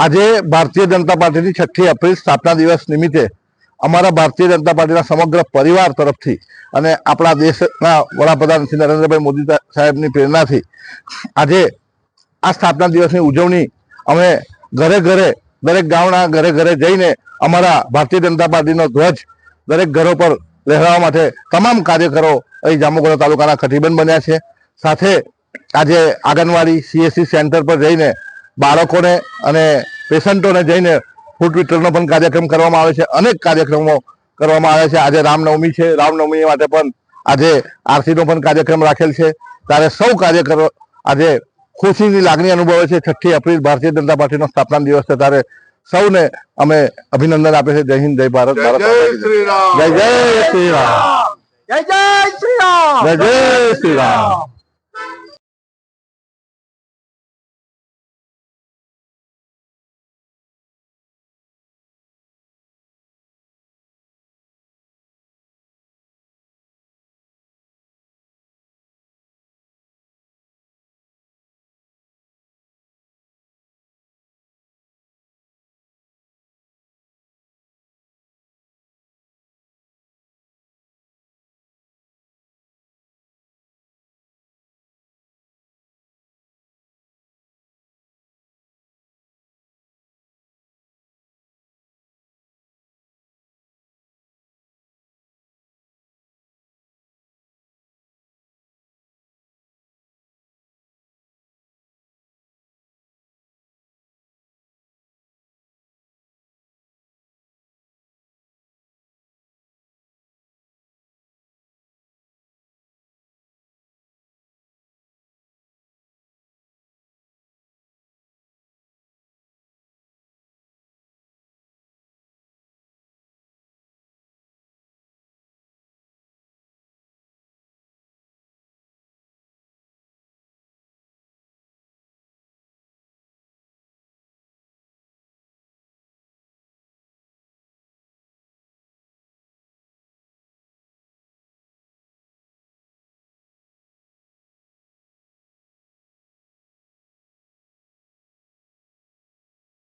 આજે ભારતીય જનતા પાર્ટીની છઠ્ઠી એપ્રિલ સ્થાપના દિવસ નિમિત્તે અમારા ભારતીય જનતા પાર્ટીના સમગ્ર પરિવાર તરફથી અને આપણા દેશના વડાપ્રધાન શ્રી નરેન્દ્રભાઈ મોદી સાહેબની પ્રેરણાથી આજે આ સ્થાપના દિવસની ઉજવણી અમે ઘરે ઘરે, દરેક ગામના ઘરે ઘરે જઈને અમારા ભારતીય જનતા પાર્ટીનો ધ્વજ દરેક ઘરો પર લહેરાવવા માટે તમામ કાર્યકરો અહીં જામુગોડા તાલુકાના કટિબંધ બન્યા છે. સાથે આજે આંગણવાડી સીએસસી સેન્ટર પર જઈને બાળકોને અને પેશન્ટોને જઈને ફૂડ વિતરણનો પણ કાર્યક્રમ કરવામાં આવે છે. અનેક કાર્યક્રમો કરવામાં આવે છે. આજે રામનવમી છે. રામનવમી માટે પણ આજે આરતીનો પણ કાર્યક્રમ રાખેલ છે. ત્યારે સૌ કાર્યકરો આજે ખુશીની લાગણી અનુભવે છે. છઠ્ઠી એપ્રિલ ભારતીય જનતા પાર્ટીનો સ્થાપના દિવસ છે. ત્યારે સૌને અમે અભિનંદન આપે છે જય હિન્દ જય ભારત. જય ભારત જય જય. શ્રી રામ. જય જય શ્રી રામ. જય જય શ્રી રામ. જય જય શ્રી રામ.